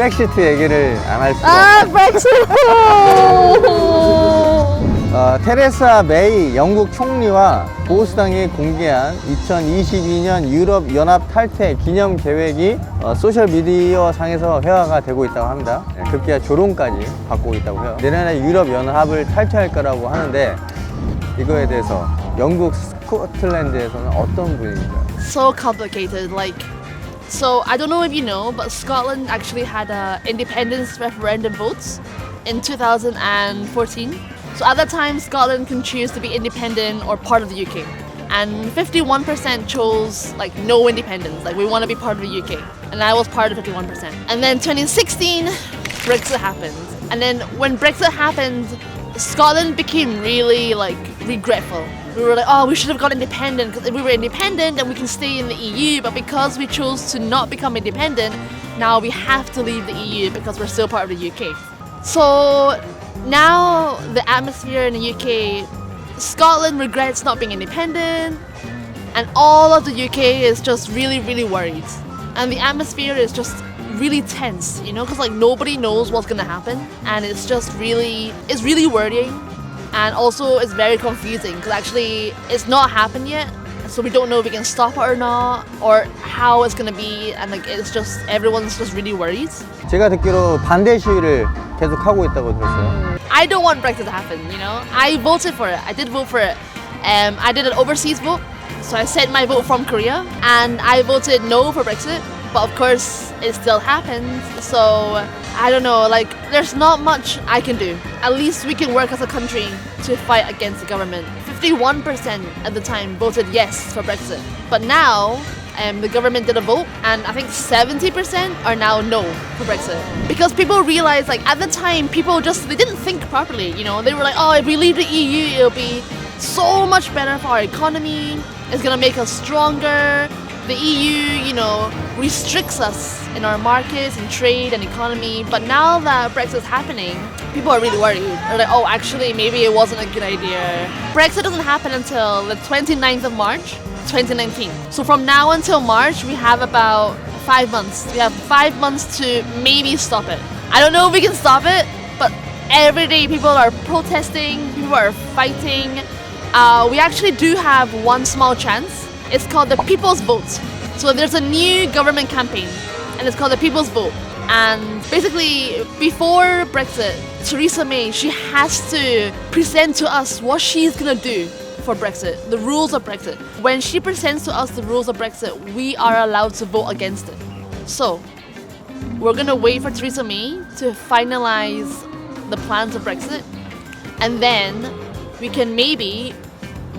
브렉시트 얘기를 안 할 수가 아, 브렉시트! 어, 테레사 메이 영국 총리와 보수당이 공개한 2022년 유럽 연합 탈퇴 기념 계획이 어, 소셜 미디어 상에서 회화가 되고 있다고 합니다. 예, 급기야 조롱까지 받고 있다고 해요. 내년에 유럽 연합을 탈퇴할 거라고 하는데 이거에 대해서 영국 스코틀랜드에서는 어떤 분위기인가요? so complicated. Like, so I don't know if you know, but Scotland actually had a independence referendum votes in 2014. So at that time, Scotland can choose to be independent or part of the UK. And 51% chose like no independence, like we want to be part of the UK. And I was part of 51%. And then 2016, Brexit happened. And then when Brexit happened, Scotland became really like regretful. We were like, oh, we should have got independent because if we were independent, then we can stay in the EU. But because we chose to not become independent, now we have to leave the EU because we're still part of the UK. So now the atmosphere in the UK, Scotland regrets not being independent, and all of the UK is just really, really worried. And the atmosphere is just really tense, you know, because like nobody knows what's gonna happen, and it's just really, it's really worrying, and also it's very confusing because actually it's not happened yet, so we don't know if we can stop it or not, or how it's gonna be, and like it's just everyone's just really worried. 제가 듣기로 반대 시위를 계속 하고 있다고 들었어요. I don't want Brexit to happen, you know. I voted for it. I did vote for it. Um, I did an overseas vote, so I sent my vote from Korea, and I voted no for Brexit. But of course, it still happens. So I don't know. Like, there's not much I can do. At least we can work as a country to fight against the government. 51% at the time voted yes for Brexit, but now. Um, the government did a vote, and I think 70% are now no for Brexit because people realized, like at the time, people just they didn't think properly. You know, they were like, "Oh, if we leave the EU, it'll be so much better for our economy. It's gonna make us stronger." The EU, you know, restricts us in our markets and trade and economy. But now that Brexit's happening, people are really worried. They're like, oh, actually, maybe it wasn't a good idea. Brexit doesn't happen until the 29th of March, 2019. So from now until March, we have about five months. We have five months to maybe stop it. I don't know if we can stop it, but every day people are protesting, people are fighting. Uh, we actually do have one small chance. It's called the People's Vote. So there's a new government campaign, and it's called the People's Vote. And basically, before Brexit, Theresa May she has to present to us what she's gonna do for Brexit, the rules of Brexit. When she presents to us the rules of Brexit, we are allowed to vote against it. So we're gonna wait for Theresa May to finalize the plans of Brexit, and then we can maybe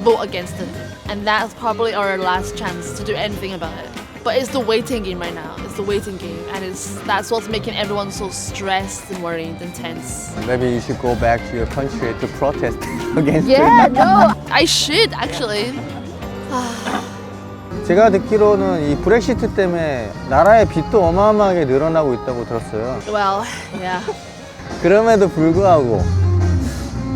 vote against it. And that's probably our last chance to do anything about it. But it's the waiting game right now. It's the waiting game, and it's that's what's making everyone so stressed and worried and tense. Maybe you should go back to your country to protest against Yeah, it. no, I should actually. 제가 듣기로는 이 브렉시트 때문에 나라의 빚도 어마어마하게 늘어나고 있다고 들었어요. Well, yeah. 그럼에도 불구하고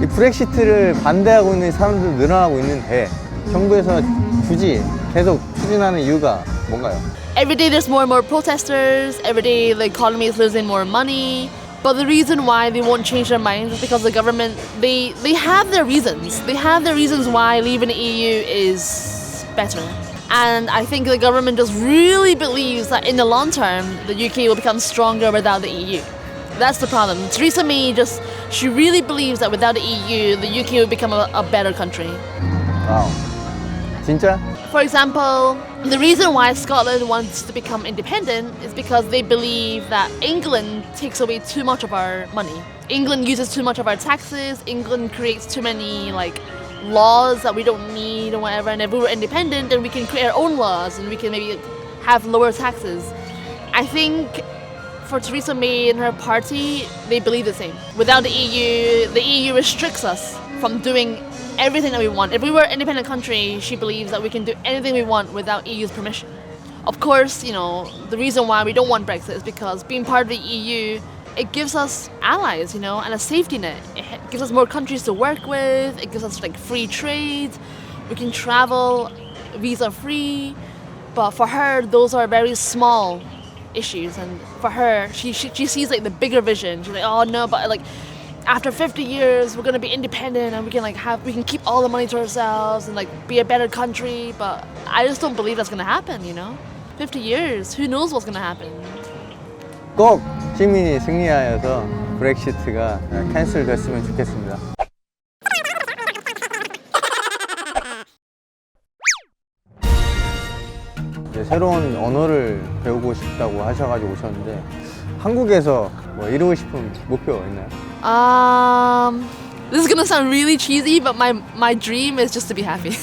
이 브렉시트를 반대하고 있는 사람들 늘어나고 있는데 정부에서 굳이 계속 추진하는 이유가 뭔가요? Every day there's more and more protesters. Every day the economy is losing more money. But the reason why they won't change their minds is because the government they they have their reasons. They have their reasons why leaving the EU is better. And I think the government just really believes that in the long term the UK will become stronger without the EU. That's the problem. Theresa May just she really believes that without the EU, the UK would become a, a better country. Wow. 진짜? For example, the reason why Scotland wants to become independent is because they believe that England takes away too much of our money. England uses too much of our taxes, England creates too many like laws that we don't need or whatever and if we were independent then we can create our own laws and we can maybe have lower taxes. I think for Theresa May and her party, they believe the same. Without the EU, the EU restricts us from doing everything that we want. If we were an independent country, she believes that we can do anything we want without EU's permission. Of course, you know, the reason why we don't want Brexit is because being part of the EU, it gives us allies, you know, and a safety net. It gives us more countries to work with. It gives us like free trade. We can travel visa free. But for her, those are very small issues. And for her, she, she she sees like the bigger vision. She's like, oh no, but like after 50 years, we're gonna be independent and we can like have we can keep all the money to ourselves and like be a better country. But I just don't believe that's gonna happen. You know, 50 years, who knows what's gonna happen? 꼭 시민이 승리하여서 브렉시트가 캔슬 됐으면 좋겠습니다. 새로운 언어를 배우고 싶다고 하셔가지고 오셨는데 한국에서 뭐 이루고 싶은 목표 있나요? Um, this is gonna sound really cheesy, but my my dream is just to be happy.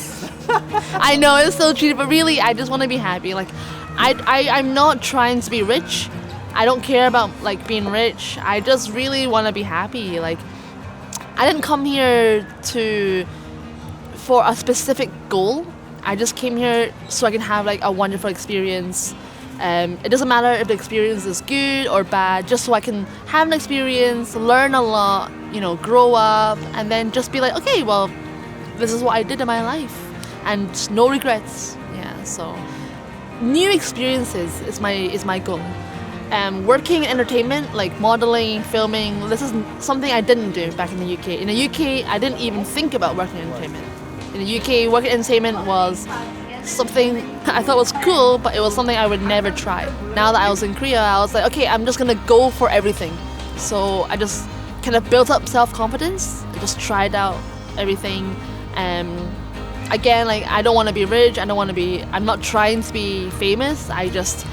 I know it's so cheesy, but really, I just want to be happy. Like, I, I I'm not trying to be rich. I don't care about like being rich. I just really want to be happy. Like, I didn't come here to for a specific goal. I just came here so I can have like a wonderful experience. Um, it doesn't matter if the experience is good or bad, just so I can have an experience, learn a lot, you know, grow up, and then just be like, okay, well, this is what I did in my life, and no regrets. Yeah, so new experiences is my is my goal. Um, working in entertainment, like modeling, filming, this is something I didn't do back in the UK. In the UK, I didn't even think about working in entertainment In the UK, working in entertainment was something I thought was cool, but it was something I would never try. Now that I was in Korea, I was like, okay, I'm just gonna go for everything. So I just kind of built up self confidence. I just tried out everything. Um, again, like I don't want to be rich. I don't want to be. I'm not trying to be famous. I just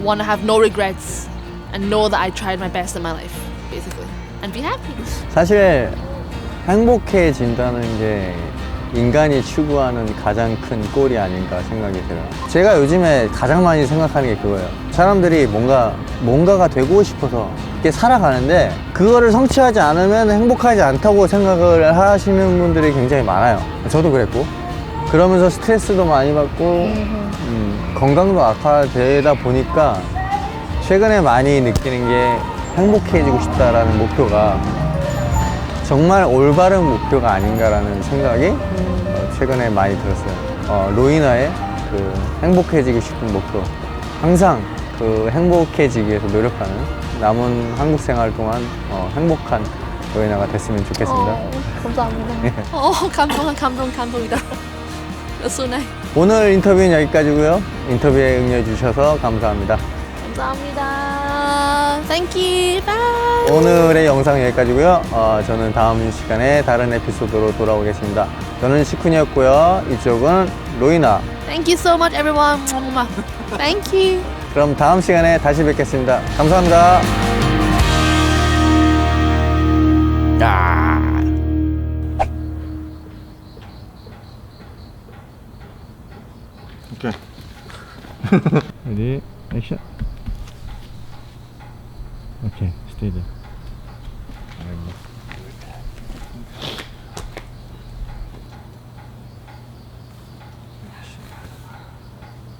want to have no regrets and know that I tried my best in my life, basically, and be happy. 사실 행복해진다는 게 인간이 추구하는 가장 큰 꼴이 아닌가 생각이 들어요. 제가 요즘에 가장 많이 생각하는 게 그거예요. 사람들이 뭔가, 뭔가가 되고 싶어서 이렇게 살아가는데 그거를 성취하지 않으면 행복하지 않다고 생각을 하시는 분들이 굉장히 많아요. 저도 그랬고. 그러면서 스트레스도 많이 받고, 음, 건강도 악화되다 보니까 최근에 많이 느끼는 게 행복해지고 싶다라는 목표가 정말 올바른 목표가 아닌가라는 생각이 어, 최근에 많이 들었어요. 어, 로이나의 그 행복해지고 싶은 목표. 항상 그 행복해지기 위해서 노력하는 남은 한국 생활 동안 어, 행복한 로이나가 됐으면 좋겠습니다. 어, 감사합니다. 어, 감동, 감동, 감동이다. 오늘 인터뷰는 여기까지고요. 인터뷰에 응해주셔서 감사합니다. 감사합니다. Thank you. Bye. 오늘의 영상 여기까지고요. 어, 저는 다음 시간에 다른 에피소드로 돌아오겠습니다. 저는 시쿤이었고요. 이쪽은 로이나. Thank you so much, everyone. Thank you. 그럼 다음 시간에 다시 뵙겠습니다. 감사합니다. 야. Okay. Ready? Action. Okay, stay.